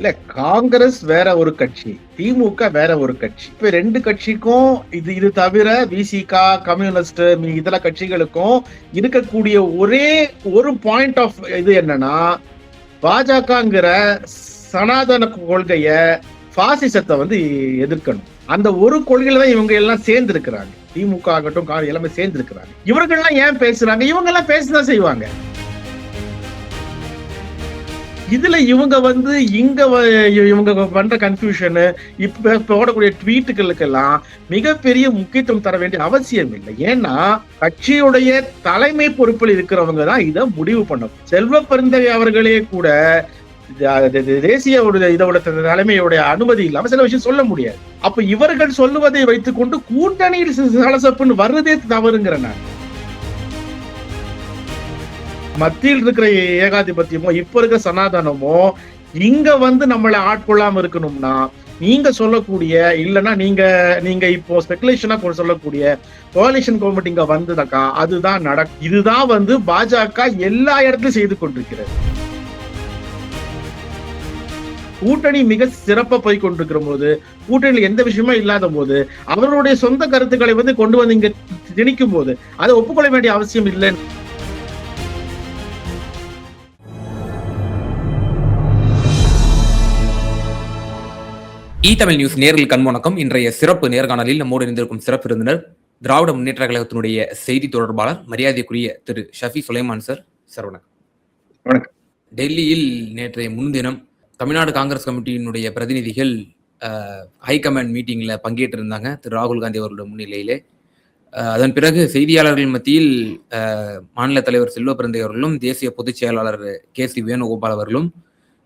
இல்ல காங்கிரஸ் வேற ஒரு கட்சி திமுக வேற ஒரு கட்சி. இப்ப ரெண்டு கட்சிக்கும் இது இது தவிர விசிகா கம்யூனிஸ்ட் இதர கட்சிகளுக்கும் இருக்கக்கூடிய ஒரே ஒரு பாயிண்ட் ஆஃப் இது என்னன்னா பாஜகங்கிற சனாதன கொள்கைய பாசிசத்தை வந்து எதிர்க்கணும். அந்த ஒரு கொள்கையில தான் இவங்க எல்லாம் சேர்ந்து இருக்கிறாங்க திமுக ஆகட்டும் எல்லாமே சேர்ந்து இருக்கிறாங்க இவர்கள்லாம் ஏன் பேசுறாங்க? இவங்க எல்லாம் பேசதான் செய்வாங்க. இதுல இவங்க வந்து இங்க இவங்க பண்ற கன்ஃபியூஷனு இப்ப போடக்கூடிய ட்வீட்டுகளுக்கெல்லாம் மிகப்பெரிய முக்கியத்துவம் தர வேண்டிய அவசியம் இல்லை. ஏன்னா கட்சியுடைய தலைமை பொறுப்பில் இருக்கிறவங்க தான் இதை முடிவு பண்ணும் செல்வ பெருந்தகை அவர்களே கூட தேசிய ஒரு இதோட தலைமையுடைய அனுமதி இல்லாம சில விஷயம் சொல்ல முடியாது. அப்ப இவர்கள் சொல்லுவதை வைத்துக்கொண்டு கூட்டணியில் சலசப்புன்னு வர்றதே தவறுங்கிற நான். மத்தியில் இருக்கிற ஏகாதிபத்தியமோ இப்ப இருக்கிற சனாதனமோ இங்க வந்து நம்மளை ஆட்கொள்ளாம இருக்கணும்னா நீங்க சொல்லக்கூடிய இல்லைன்னா நீங்க நீங்க இப்போ ஸ்பெகுலேஷனா சொல்லக்கூடிய கோலிஷன் கவர்மெண்ட் இங்க வந்ததாக்கா அதுதான் நட இதுதான் வந்து பாஜக எல்லா இடத்துலயும் செய்து கொண்டிருக்கிறது. கூட்டணி மிக சிறப்பா போய் கொண்டிருக்கிற போது கூட்டணியில் எந்த விஷயமும் இல்லாத போது அவர்களுடைய சொந்த கருத்துக்களை வந்து கொண்டு வந்து இங்க திணிக்கும் போது அதை ஒப்புக்கொள்ள வேண்டிய அவசியம் இல்லை இ தமிழ் நியூஸ் நேரில் கண்வணக்கம் இன்றைய சிறப்பு நேர்காணலில் நம்மோடு இணைந்திருக்கும் சிறப்பு விருந்தினர் திராவிட முன்னேற்ற கழகத்தினுடைய செய்தி தொடர்பாளர் மரியாதைக்குரிய திரு ஷஃபி சுலைமான் சார். சார் வணக்கம். டெல்லியில் நேற்றைய முன்தினம் தமிழ்நாடு காங்கிரஸ் கமிட்டியினுடைய பிரதிநிதிகள் ஹைகமாண்ட் மீட்டிங்ல பங்கேற்றிருந்தாங்க திரு ராகுல் காந்தி அவர்களுடைய முன்னிலையிலே. அதன் பிறகு செய்தியாளர்கள் மத்தியில் மாநில தலைவர் செல்வ பிறந்தை அவர்களும் தேசிய பொதுச் செயலாளர் கே சி வேணுகோபால் அவர்களும்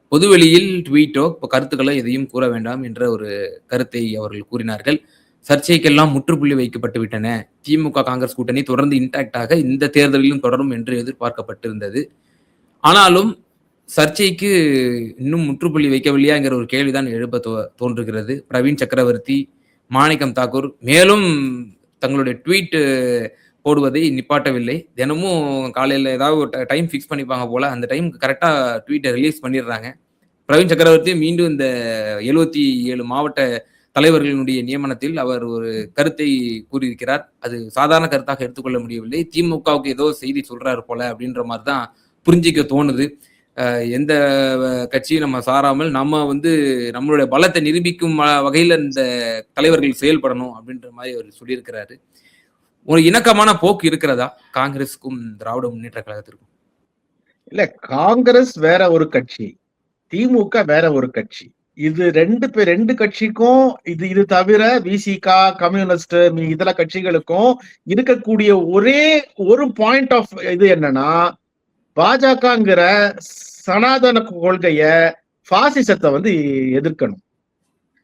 பொதுவெளியில் ட்வீட்டோ இப்போ கருத்துக்களை எதையும் கூற வேண்டாம் என்ற ஒரு கருத்தை அவர்கள் கூறினார்கள். சர்ச்சைக்கெல்லாம் முற்றுப்புள்ளி வைக்கப்பட்டு விட்டன. திமுக காங்கிரஸ் கூட்டணி தொடர்ந்து இன்டாக்டாக இந்த தேர்தலிலும் தொடரும் என்று எதிர்பார்க்கப்பட்டிருந்தது. ஆனாலும் சர்ச்சைக்கு இன்னும் முற்றுப்புள்ளி வைக்கவில்லையாங்கிற ஒரு கேள்விதான் எழுப்ப தோ- தோன்றுகிறது. பிரவீன் சக்கரவர்த்தி மாணிக்கம் தாக்கூர் மேலும் தங்களுடைய ட்வீட் போடுவதை நிப்பாட்டவில்லை. தினமும் காலையில் ஏதாவது ஒரு டைம் ஃபிக்ஸ் பண்ணிப்பாங்க போல. அந்த டைம் கரெக்டாக ட்வீட்டை ரிலீஸ் பண்ணிடுறாங்க. பிரவீன் சக்கரவர்த்தி மீண்டும் இந்த எழுபத்தி ஏழு மாவட்ட தலைவர்களினுடைய நியமனத்தில் அவர் ஒரு கருத்தை கூறியிருக்கிறார். அது சாதாரண கருத்தாக எடுத்துக்கொள்ள முடியவில்லை. திமுகவுக்கு ஏதோ செய்தி சொல்றாரு போல அப்படின்ற மாதிரி தான் புரிஞ்சிக்க தோணுது. எந்த கட்சியும் நம்ம சாராமல் நம்ம வந்து நம்மளுடைய பலத்தை நிரூபிக்கும் வகையில் இந்த தலைவர்கள் செயல்படணும் அப்படின்ற மாதிரி அவர் சொல்லியிருக்கிறாரு. ஒரு இணக்கமான போக்கு இருக்கிறதா? காங்கிரஸுக்கும் திராவிட முன்னேற்ற கழகத்திற்கும். இல்ல காங்கிரஸ் வேற ஒரு கட்சி திமுக வேற ஒரு கட்சி. இது ரெண்டு பேர் ரெண்டு கட்சிக்கும் இது இது தவிர விசிகா கம்யூனிஸ்ட் இதர கட்சிகளுக்கும் இருக்கக்கூடிய ஒரே ஒரு பாயிண்ட் ஆஃப் இது என்னன்னா பாஜகங்கிற சனாதன கொள்கைய பாசிசத்தை வந்து எதிர்க்கணும்.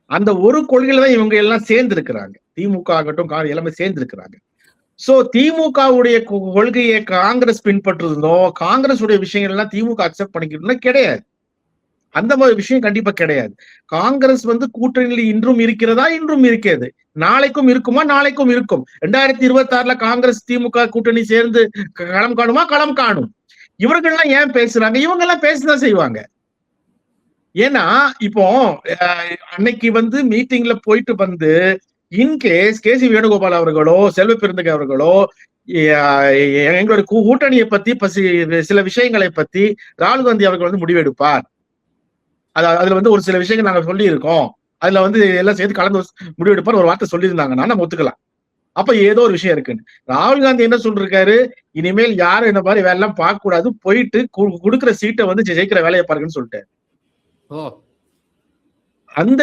அந்த ஒரு கொள்கையில தான் இவங்க எல்லாம் சேர்ந்து இருக்கிறாங்க திமுக ஆகட்டும் எல்லாமே சேர்ந்து இருக்கிறாங்க சோ திமுகவுடைய கொள்கையை காங்கிரஸ் பின்பற்றுறதும் காங்கிரஸ் உடைய விஷயங்கள் எல்லாம் திமுக அக்செப்ட் பண்ணிக்கிறதுனா கிடையாது. அந்த மாதிரி விஷயம் கண்டிப்பா கிடையாது. காங்கிரஸ் வந்து கூட்டணியில் இன்றும் இருக்கிறதா? இன்றும் இருக்கிறது. நாளைக்கும் இருக்குமா? நாளைக்கும் இருக்கும். ரெண்டாயிரத்தி இருபத்தி ஆறுல காங்கிரஸ் திமுக கூட்டணி சேர்ந்து களம் காணுமா? களம் காணும். இவர்கள்லாம் ஏன் பேசுறாங்க? இவங்க எல்லாம் பேசதான் செய்வாங்க. ஏன்னா இப்போ அஹ், அன்னைக்கு வந்து மீட்டிங்ல போயிட்டு வந்து இன்கேஸ் கே சி வேணுகோபால் அவர்களோ செல்வ பெருந்தகை அவர்களோ எங்களுடைய கூ- கூட்டணியை பத்தி பசி- சில விஷயங்களை பத்தி ராகுல் காந்தி அவர்கள் வந்து முடிவெடுப்பார். அது அதுல வந்து ஒரு சில விஷயங்கள் நாங்க சொல்லி இருக்கோம் அதுல வந்து எல்லாம் சேர்த்து கலந்து முடிவெடுப்பார். ஒரு வார்த்தை சொல்லியிருந்தாங்கன்னா நம்ம ஒத்துக்கலாம் அப்ப ஏதோ ஒரு விஷயம் இருக்குன்னு. ராகுல் காந்தி என்ன சொல்லிருக்காரு? இனிமேல் யாரும் இந்த மாதிரி வேலை எல்லாம் பார்க்க கூடாது போயிட்டு கு- கொடுக்குற சீட்டை வந்து ஜெயிக்கிற வேலையை பாருங்கன்னு சொல்லிட்டு ஓ. அந்த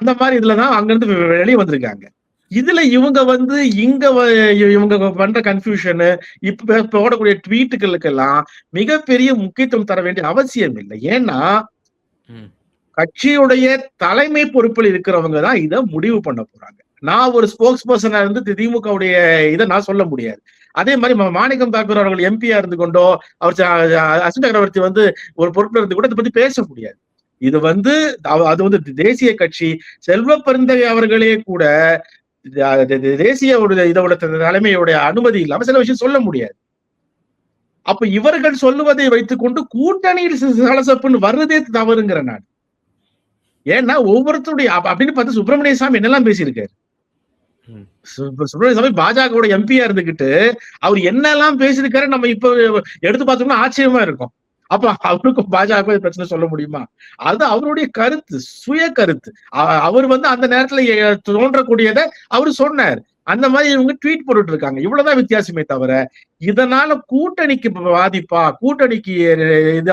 அந்த மாதிரி இதுலதான் அங்கிருந்து வெ- வெளியே வந்திருக்காங்க. இதுல இவங்க வந்து இங்க இவங்க பண்ற கன்ஃபியூஷனு இப்ப ஓடக்கூடிய ட்வீட்டுகளுக்கெல்லாம் மிகப்பெரிய முக்கியத்துவம் தர வேண்டிய அவசியம் இல்லை. ஏன்னா. கட்சியுடைய தலைமை பொறுப்பில் இருக்கிறவங்க தான் இதை முடிவு பண்ண போறாங்க. நான் ஒரு ஸ்போக்ஸ் பர்சனா இருந்து திமுகவுடைய இதை நான் சொல்ல முடியாது. அதே மாதிரி மாணிக்கம் தாக்கூர் அவர்கள் எம்பியா இருந்து கொண்டோ அவர் அசின் சக்கரவர்த்தி வந்து ஒரு பொறுப்புல இருந்து கூட இதை பத்தி பேச முடியாது. இது வந்து அது வந்து தேசிய கட்சி செல்வ பெருந்தகை அவர்களே கூட தேசிய இதோட தலைமையுடைய அனுமதி இல்லாம சில விஷயம் சொல்ல முடியாது. அப்ப இவர்கள் சொல்லுவதை வைத்துக்கொண்டு கூட்டணியில் சலசப்புன்னு வர்றதே தவறுங்கிற நான் ஏன்னா ஒவ்வொருத்தருடைய அப்ப- அப்படின்னு பார்த்து சுப்பிரமணிய சாமி என்னெல்லாம் பேசியிருக்காரு? சுப்பிரமணிய சாமி பாஜகவோட எம்பியா இருந்துகிட்டு அவர் என்னெல்லாம் பேசியிருக்காரு நம்ம இப்ப எடுத்து பார்த்தோம்னா ஆச்சரியமா இருக்கும். அப்ப அவருக்கும் பாஜக பிரச்சனை சொல்ல முடியுமா? அது அவருடைய கருத்து சுய கருத்து. அவர் வந்து அந்த நேரத்துல தோன்றக்கூடியதை அவரு சொன்னார். அந்த மாதிரி இவங்க ட்வீட் போட்டுட்டு இருக்காங்க இவ்வளவுதான் வித்தியாசமே தவிர இதனால கூட்டணிக்கு பாதிப்பா? கூட்டணிக்கு இது?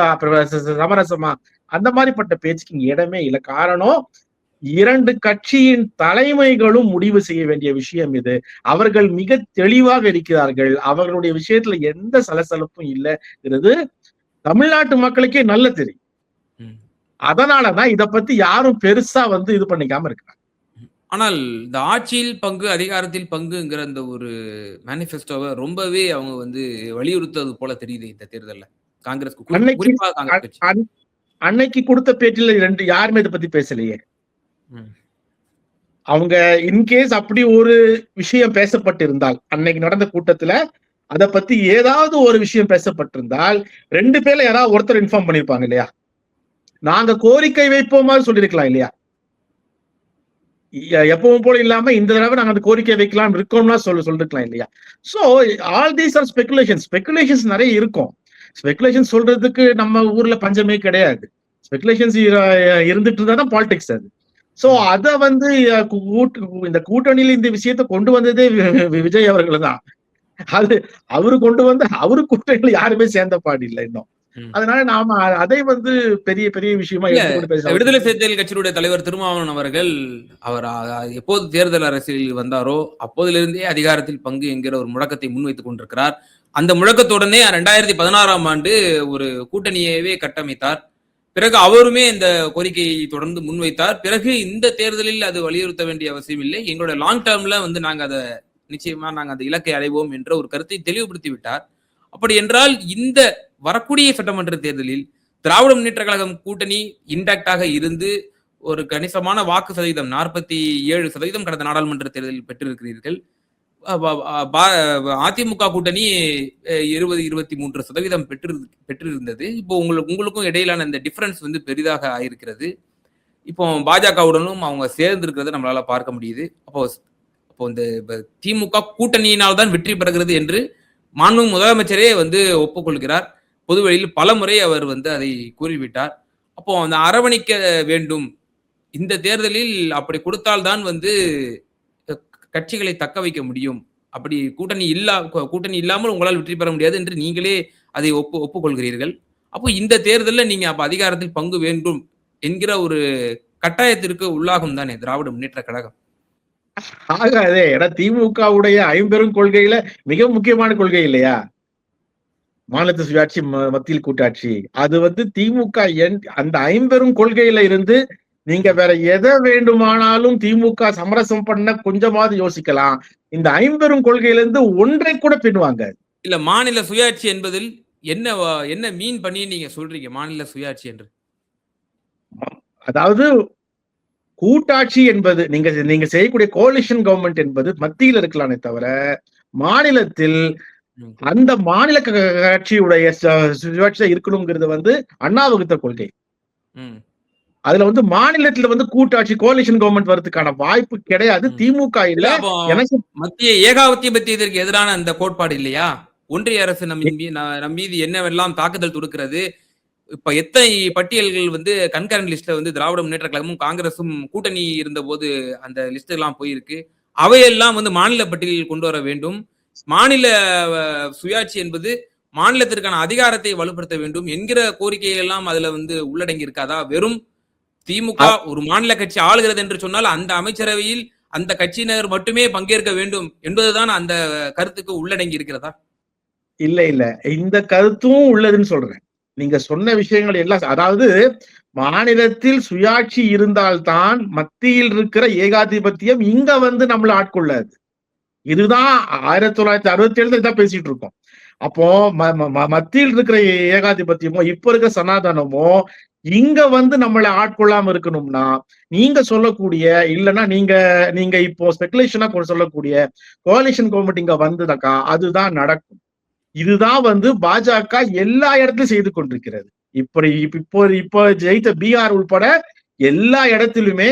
சமரசமா? அந்த மாதிரிப்பட்ட பேச்சுக்கு இடமே இல்லை. காரணம் இரண்டு கட்சியின் தலைமைகளும் முடிவு செய்ய வேண்டிய விஷயம் இது. அவர்கள் மிக தெளிவாக இருக்கிறார்கள். அவர்களுடைய விஷயத்துல எந்த சலசலப்பும் இல்லைங்கிறது தமிழ்நாட்டு மக்களுக்கே நல்ல தெரியும். அதனாலதான் இத பத்தி யாரும் பெருசா வந்து இது பண்ணிக்காம இருக்காங்க ஆனால் இந்த ஆட்சியில் பங்கு அதிகாரத்தில் பங்குங்கிற அந்த ஒரு மேனிஃபெஸ்டோவை ரொம்பவே அவங்க வந்து வலியுறுத்துவது போல தெரியுது இந்த தேர்தல்ல. காங்கிரஸ் அன்னைக்கு- கொடுத்த பேட்டில ரெண்டு யாருமே இதை பத்தி பேசலையே. அவங்க இன்கேஸ் அப்படி ஒரு விஷயம் பேசப்பட்டிருந்தால் அன்னைக்கு நடந்த கூட்டத்துல அதை பத்தி ஏதாவது ஒரு விஷயம் பேசப்பட்டிருந்தால் ரெண்டு பேர்ல யாராவது ஒருத்தர் இன்ஃபார்ம் பண்ணிருப்பாங்க இல்லையா? நாங்க கோரிக்கை வைப்போமா சொல்லியிருக்கலாம் இல்லையா? எப்பவும் போல இல்லாம இந்த தடவை நாங்க அந்த கோரிக்கை வைக்கலாம் இருக்கோம்னா சொல்ல சொல்லிருக்கலாம் இல்லையா? So all these are speculation speculations நிறைய இருக்கும். ஸ்பெகுலேஷன் சொல்றதுக்கு நம்ம ஊர்ல பஞ்சமே கிடையாது. ஸ்பெகுலேஷன்ஸ் இருந்துட்டு இருந்தா தான் பாலிடிக்ஸ் அது. சோ அத வந்து இந்த கூட்டணியில இந்த விஷயத்தை கொண்டு வந்ததே வி- விஜய் அவர்கள் தான். அது அவரு கொண்டு வந்து அவரு கூட்டணியில யாருமே சேர்ந்த பாடு இல்லை இன்னும். அதனால நாம அதை வந்து பெரிய பெரிய விஷயமா விடுதலை சிறுத்தைகள் கட்சியுடைய தலைவர் திருமாவளவன் அவர்கள் அவர் எப்போது தேர்தல் அரசியலில் வந்தாரோ அப்போதிலிருந்தே அதிகாரத்தில் பங்கு என்கிற ஒரு முழக்கத்தை முன்வைத்துக் கொண்டிருக்கிறார். அந்த முழக்கத்துடனே ரெண்டாயிரத்தி பதினாறாம் ஆண்டு ஒரு கூட்டணியவே கட்டமைத்தார். பிறகு அவருமே இந்த கோரிக்கையை தொடர்ந்து முன்வைத்தார். பிறகு இந்த தேர்தலில் அது வலியுறுத்த வேண்டிய அவசியம் இல்லை. எங்களுடைய லாங் டேர்ம்ல வந்து நாங்க அதை நிச்சயமா நாங்கள் அந்த இலக்கை அடைவோம் என்ற ஒரு கருத்தை தெளிவுபடுத்தி விட்டார் அப்படி என்றால் இந்த வரக்கூடிய சட்டமன்ற தேர்தலில் திராவிட முன்னேற்ற கழகம் கூட்டணி இன்டாக்டாக இருந்து ஒரு கணிசமான வாக்கு சதவீதம் நாற்பத்தி ஏழு சதவீதம் கடந்த நாடாளுமன்ற தேர்தலில் பெற்றிருக்கிறீர்கள். அதிமுக கூட்டணி இருபது இருபத்தி மூன்று சதவீதம் பெற்று பெற்றிருந்தது. இப்போ உங்களுக்கு உங்களுக்கும் இடையிலான இந்த டிஃபரன்ஸ் வந்து பெரிதாக ஆயிருக்கிறது. இப்போ பாஜகவுடனும் அவங்க சேர்ந்திருக்கிறத நம்மளால பார்க்க முடியுது. அப்போ அப்போ இந்த திமுக கூட்டணியினால் தான் வெற்றி பெறுகிறது என்று மாண்பு முதலமைச்சரே வந்து ஒப்புக்கொள்கிறார். பொதுவெளியில் பல முறை அவர் வந்து அதை கூறிவிட்டார். அப்போ அந்த அரவணைக்க வேண்டும். இந்த தேர்தலில் அப்படி கொடுத்தால்தான் வந்து கட்சிகளை தக்க வைக்க முடியும். அப்படி கூட்டணி இல்லா கூட்டணி இல்லாமல் உங்களால் வெற்றி பெற முடியாது என்று நீங்களே அதை ஒப்பு ஒப்புக்கொள்கிறீர்கள். அப்போ இந்த தேர்தலில் நீங்கள் அப்போ அதிகாரத்தில் பங்கு வேண்டும் என்கிற ஒரு கட்டாயத்திற்கு உள்ளாகும் தானே திராவிட முன்னேற்ற கழகம்? ஆகாதே. ஏன்னா திமுகவுடைய ஐம்பெரும் கொள்கையில மிக முக்கியமான கொள்கை இல்லையா? மாநிலத்து சுயாட்சி மத்தியில் கூட்டாட்சி. அது வந்து திமுக அந்த ஐம்பெரும் கொள்கையில இருந்து நீங்க வேற எதை வேண்டுமானாலும் திமுக சமரசம் பண்ண கொஞ்சமாவது யோசிக்கலாம். இந்த ஐம்பெரும் கொள்கையில இருந்து ஒன்றை கூட பின்வாங்க. இல்ல மாநில சுயாட்சி என்பதில் என்ன என்ன மீன் பண்ணி நீங்க சொல்றீங்க மாநில சுயாட்சி என்று? அதாவது கூட்டாட்சி என்பது நீங்க நீங்க செய்யக்கூடிய கோலிஷன் கவர்மெண்ட் என்பது மத்தியில் இருக்கலாமே தவிர மாநிலத்தில். அந்த மாநில கட்சியுடைய இருக்கணுங்கிறது வந்து அண்ணா வகுத்த கொள்கை. அதுல வந்து மாநிலத்துல வந்து கூட்டாட்சி கோலிஷன் கவர்மெண்ட் வரதுக்கான வாய்ப்பு கிடையாது. திமுக இல்ல எனக்கு மத்திய ஏகாதிபத்தியத்திற்கு எதிரான அந்த கோட்பாடு இல்லையா ஒன்றிய அரசு நம் மீ- ந- நம் மீது என்னவெல்லாம் தாக்குதல் தொடுக்கிறது இப்ப எத்தனை பட்டியல்கள் வந்து கண்கரண்ட் லிஸ்ட்ல வந்து திராவிட முன்னேற்ற கழகமும் காங்கிரசும் கூட்டணி இருந்தபோது அந்த லிஸ்ட் எல்லாம் போயிருக்கு. அவையெல்லாம் வந்து மாநில பட்டியலில் கொண்டு வர வேண்டும். மாநில சுயாட்சி என்பது மாநிலத்திற்கான அதிகாரத்தை வலுப்படுத்த வேண்டும் என்கிற கோரிக்கைகள் எல்லாம் அதுல வந்து உள்ளடங்கி இருக்காதா வெறும் திமுக ஒரு மாநில கட்சி ஆளுகிறது என்று சொன்னால் அந்த அமைச்சரவையில் அந்த கட்சியினர் மட்டுமே பங்கேற்க வேண்டும் என்பதுதான் அந்த கருத்துக்கு உள்ளடங்கி இருக்கிறதா? இல்ல இல்ல. இந்த கருத்தும் உள்ளதுன்னு சொல்றேன். நீங்க சொன்ன விஷயங்கள் எல்லாம் அதாவது மாநிலத்தில் சுயாட்சி இருந்தால்தான் மத்தியில் இருக்கிற ஏகாதிபத்தியம் இங்க வந்து நம்மளை ஆட்கொள்ளாது. இதுதான் ஆயிரத்தி தொள்ளாயிரத்தி அறுபத்தி ஏழுல இதான் பேசிட்டு இருக்கோம். அப்போ ம- ம- மத்தியில் இருக்கிற ஏகாதிபத்தியமோ இப்ப இருக்கிற சனாதனமோ இங்க வந்து நம்மளை ஆட்கொள்ளாம இருக்கணும்னா நீங்க சொல்லக்கூடிய இல்லைன்னா நீங்க நீங்க இப்போ ஸ்பெகுலேஷனா சொல்லக்கூடிய கோலிஷன் கவர்மெண்ட் இங்க வந்ததுனாக்கா அதுதான் நடக்கும். இதுதான் வந்து பாஜக எல்லா இடத்துலயும் செய்து கொண்டிருக்கிறது. இப்படி இப்போ இப்போ ஜெயித்த பீகார் உள்பட எல்லா இடத்திலுமே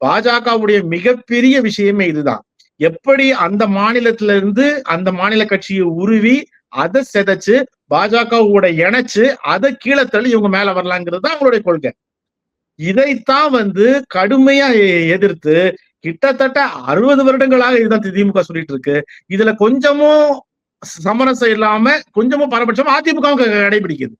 பாஜகவுடைய மிகப்பெரிய விஷயமே இதுதான். எப்படி அந்த மாநிலத்தில இருந்து அந்த மாநில கட்சியை உருவி அதை செதைச்சு பாஜகவோட இணைச்சு அதை கீழே தள்ளி இவங்க மேல வரலாங்கிறது தான் அவங்களுடைய கொள்கை. இதைத்தான் வந்து கடுமையா எதிர்த்து கிட்டத்தட்ட அறுபது வருடங்களாக இதுதான் திமுக சொல்லிட்டு இருக்கு. இதுல கொஞ்சமும் சமரசம் இல்லாம கொஞ்சமும் பாரபட்சம் அதிமுக கடைபிடிக்குது.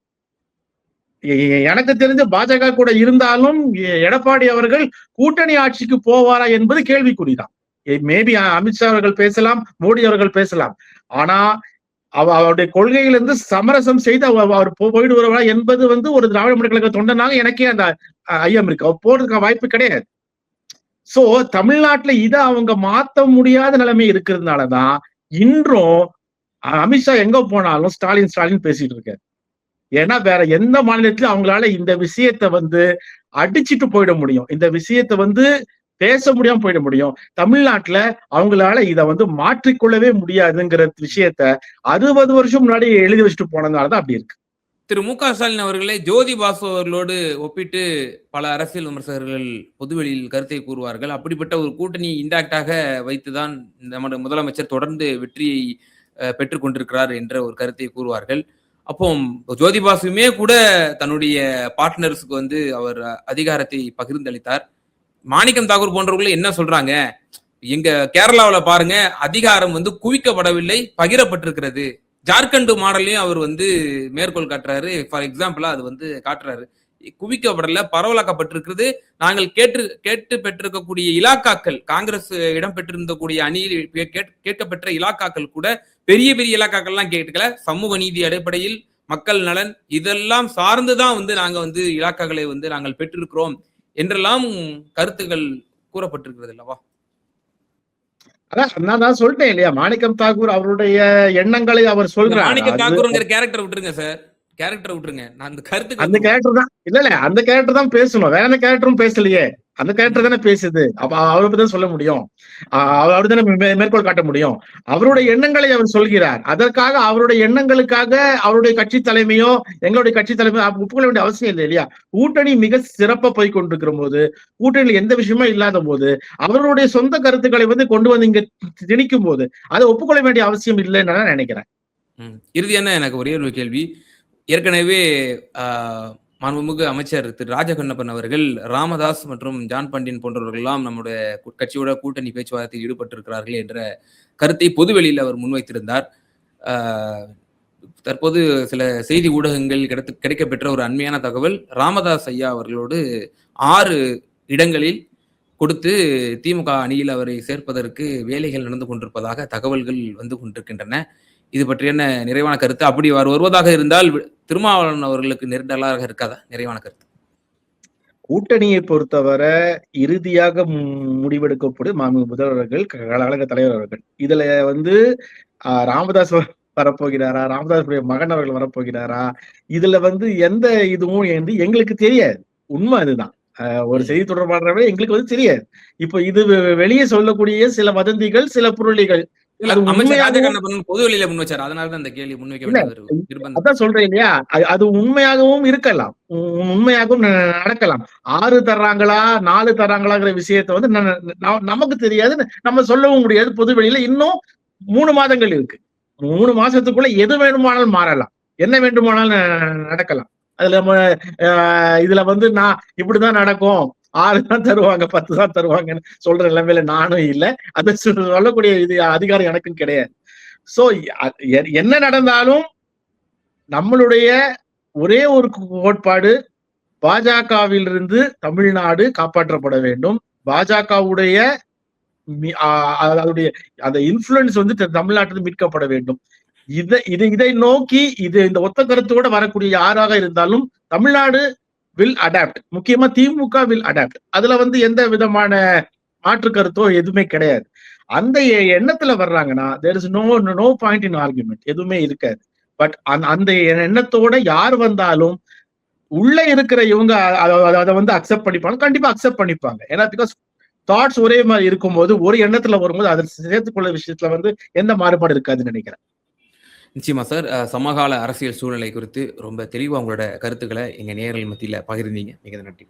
எனக்கு தெரிஞ்ச பாஜக கூட இருந்தாலும் எடப்பாடி அவர்கள் கூட்டணி ஆட்சிக்கு போவாரா என்பது கேள்விக்குறிதான். மேபி அமித்ஷா அவர்கள் பேசலாம் மோடி அவர்கள் பேசலாம். ஆனா அவ அவருடைய கொள்கையிலிருந்து சமரசம் செய்து அவ- அவர் போ- என்பது வந்து ஒரு திராவிட முன்னேற்ற கழக தொண்டனாக எனக்கே அந்த ஐயம் இருக்கு. அவர் போறதுக்கு வாய்ப்பு கிடையாது. சோ தமிழ்நாட்டுல இதை அவங்க மாத்த முடியாத நிலைமை இருக்கிறதுனாலதான் இன்றும் அமித்ஷா எங்க போனாலும் ஸ்டாலின் ஸ்டாலின் பேசிட்டு இருக்காரு ஏன்னா வேற எந்த மாநிலத்திலும் அவங்களால இந்த விஷயத்தை வந்து அடிச்சிட்டு போயிட முடியும். இந்த விஷயத்தை வந்து பேச முடியாம போயிட முடியும். தமிழ்நாட்டுல அவங்களால இத வந்து மாற்றிக்கொள்ளவே முடியாதுங்கிற விஷயத்த அறுபது வருஷம் முன்னாடி எழுதி வச்சுட்டு போனதுனாலதான் அப்படி இருக்கு. திரு. மு. க. ஸ்டாலின் அவர்களை ஜோதி பாசு அவர்களோடு ஒப்பிட்டு பல அரசியல் விமர்சகர்கள் பொதுவெளியில் கருத்தை கூறுவார்கள். அப்படிப்பட்ட ஒரு கூட்டணி இன்டாக்டாக வைத்துதான் நமது முதலமைச்சர் தொடர்ந்து வெற்றியை பெற்றுக்கொண்டிருக்கிறார் என்ற ஒரு கருத்தை கூறுவார்கள். அப்போ ஜோதிபாசுமே கூட தன்னுடைய பார்ட்னர்ஸுக்கு வந்து அவர் அதிகாரத்தை பகிர்ந்தளித்தார். மாணிக்கம் தாக்கூர் போன்றவர்கள் என்ன சொல்றாங்க? எங்க கேரளாவில் பாருங்க அதிகாரம் வந்து குவிக்கப்படவில்லை பகிரப்பட்டிருக்கிறது. ஜார்க்கண்ட் மாடல்லையும் அவர் வந்து மேற்கோள் காட்டுறாரு. ஃபார் எக்ஸாம்பிளா அது வந்து காட்டுறாரு. குவிக்கப்படல பரவலாக்கப்பட்டிருக்கிறது. நாங்கள் கேட்டு கேட்டு பெற்றிருக்கக்கூடிய இலாக்காக்கள் காங்கிரஸ் இடம் பெற்றிருந்தக்கூடிய அணியில் கேட்- கேட்கப்பெற்ற இலாக்காக்கள் கூட பெரிய பெரிய இலாக்காக்கள்லாம் கேட்கல சமூக நீதி அடிப்படையில் மக்கள் நலன் இதெல்லாம் சார்ந்துதான் வந்து நாங்க வந்து இலாக்காக்களை வந்து நாங்கள் பெற்றிருக்கிறோம் என்றெல்லாம் கருத்துக்கள் கூறப்பட்டிருக்கிறது அல்லவா? நான் தான் சொல்லிட்டேன் இல்லையா? மாணிக்கம் தாக்கூர் அவருடைய எண்ணங்களை அவர் சொல்றாரு. மாணிக்க அது- தாக்கூர்ங்கிற கேரக்டர் விட்டுருங்க சார் கேரக்டர் விட்டுருங்க. நான் அந்த கருத்துக்கு அந்த கேரக்டர் தான் இல்ல இல்ல அந்த கேரக்டர் தான் பேசணும். வேற எந்த கேரக்டரும் பேசலையே. அந்த கேரக்டர் தானே பேசுது. அப்ப அவரை பத்தி தான் சொல்ல முடியும். அவர் தானே மேற்கோள் காட்ட முடியும். அவருடைய எண்ணங்களை அவர் சொல்கிறார். அதற்காக அவருடைய எண்ணங்களுக்காக அவருடைய கட்சி தலைமையோ எங்களுடைய கட்சி தலைமையோ ஒப்புக்கொள்ள வேண்டிய அவசியம் இல்லை இல்லையா? கூட்டணி மிக சிறப்பா போய் கொண்டிருக்கிற போது கூட்டணியில் எந்த விஷயமும் இல்லாத போது அவருடைய சொந்த கருத்துக்களை வந்து கொண்டு வந்து இங்க திணிக்கும் போது அதை ஒப்புக்கொள்ள வேண்டிய அவசியம் இல்லைன்னு நான் நினைக்கிறேன். இறுதியான எனக்கு ஒரே ஒரு கேள்வி. ஏற்கனவே மாண்புமிகு அமைச்சர் திரு ராஜகண்ணப்பன் அவர்கள் ராமதாஸ் மற்றும் ஜான் பண்டின் போன்றவர்கள்லாம் நம்முடைய கட்சியோட கூட்டணி பேச்சுவார்த்தையில் ஈடுபட்டிருக்கிறார்கள் என்ற கருத்தை பொதுவெளியில் அவர் முன்வைத்திருந்தார். தற்போது சில செய்தி ஊடகங்கள் கிடைத்து கிடைக்கப்பெற்ற ஒரு அண்மையான தகவல் ராமதாஸ் ஐயா அவர்களோடு ஆறு இடங்களில் கொடுத்து திமுக அணியில் அவரை சேர்ப்பதற்கு வேலைகள் நடந்து கொண்டிருப்பதாக தகவல்கள் வந்து கொண்டிருக்கின்றன. இது பற்றி என்ன நிறைவான கருத்து. அப்படி அவர் வருவதாக இருந்தால் திருமாவளவன் அவர்களுக்கு நெருடலாக இருக்காதா? நிறைவான கருத்து. கூட்டணியை பொறுத்தவரை இறுதியாக முடிவெடுக்கப்படும் மாண்புமிகு முதல்வர்கள் கழக தலைவர் அவர்கள். இதுல வந்து ராமதாஸ் வரப்போகிறாரா? ராமதாஸுடைய மகன் அவர்கள் வரப்போகிறாரா? இதுல வந்து எந்த இதுவும் வந்து எங்களுக்கு தெரியாது. உண்மை அதுதான். ஒரு. செய்தி தொடர்பாளரவே எங்களுக்கு வந்து தெரியாது. இப்போ இது வெளியே சொல்லக்கூடிய சில வதந்திகள் சில புரளிகள் அது உண்மையாகவும் இருக்கலாம். உண்மையாகவும் நடக்கலாம். ஆறு தர்றாங்களா நாலு தர்றாங்களாங்கிற விஷயத்த வந்து நமக்கு தெரியாது நம்ம சொல்லவும் முடியாது. பொது வெளியில இன்னும் மூணு மாதங்கள் இருக்கு. மூணு மாசத்துக்குள்ள எது வேணுமானாலும் மாறலாம். என்ன வேண்டுமானாலும் நடக்கலாம். அதுல நம்ம இதுல வந்து நான் இப்படிதான் நடக்கும். ஆறு தான் தருவாங்க பத்து தான் தருவாங்கன்னு சொல்ற நிலைமையில நானும் இல்லை. அதை சொல்லக்கூடிய இது அதிகாரம் எனக்கும் கிடையாது. சோ என்ன நடந்தாலும் நம்மளுடைய ஒரே ஒரு கோட்பாடு பாஜகவிலிருந்து தமிழ்நாடு காப்பாற்றப்பட வேண்டும். பாஜகவுடைய அதனுடைய அந்த இன்ஃபுளுன்ஸ் வந்து தமிழ்நாட்டில் மீட்கப்பட வேண்டும். இதை இதை இதை நோக்கி இது இந்த ஒத்த கருத்தோட வரக்கூடிய யாராக இருந்தாலும் தமிழ்நாடு வில் அடாப்ட் முக்கியமா திமுக வில் அடாப்ட் அதுல வந்து எந்த விதமான மாற்று கருத்தோ எதுவுமே கிடையாது. அந்த எண்ணத்துல வர்றாங்கன்னா there is no no point in argument எதுவுமே இருக்காது. பட் அந்த எண்ணத்தோட யார் வந்தாலும் உள்ள இருக்கிற இவங்க அதை வந்து அக்செப்ட் பண்ணிப்பாங்க. கண்டிப்பா அக்செப்ட் பண்ணிப்பாங்க. ஏன்னா பிகாஸ் தாட்ஸ் ஒரே மாதிரி இருக்கும்போது ஒரு எண்ணத்துல வரும்போது அதை சேர்த்துக்கொள்ள விஷயத்துல வந்து எந்த மாறுபாடு இருக்காதுன்னு நினைக்கிறேன். நிச்சயமா சார். சமகால அரசியல் சூழ்நிலை குறித்து ரொம்ப தெளிவாக உங்களோட கருத்துக்களை எங்கள் நேரில் மத்தியில் பகிர்ந்தீங்க. மிக நன்றி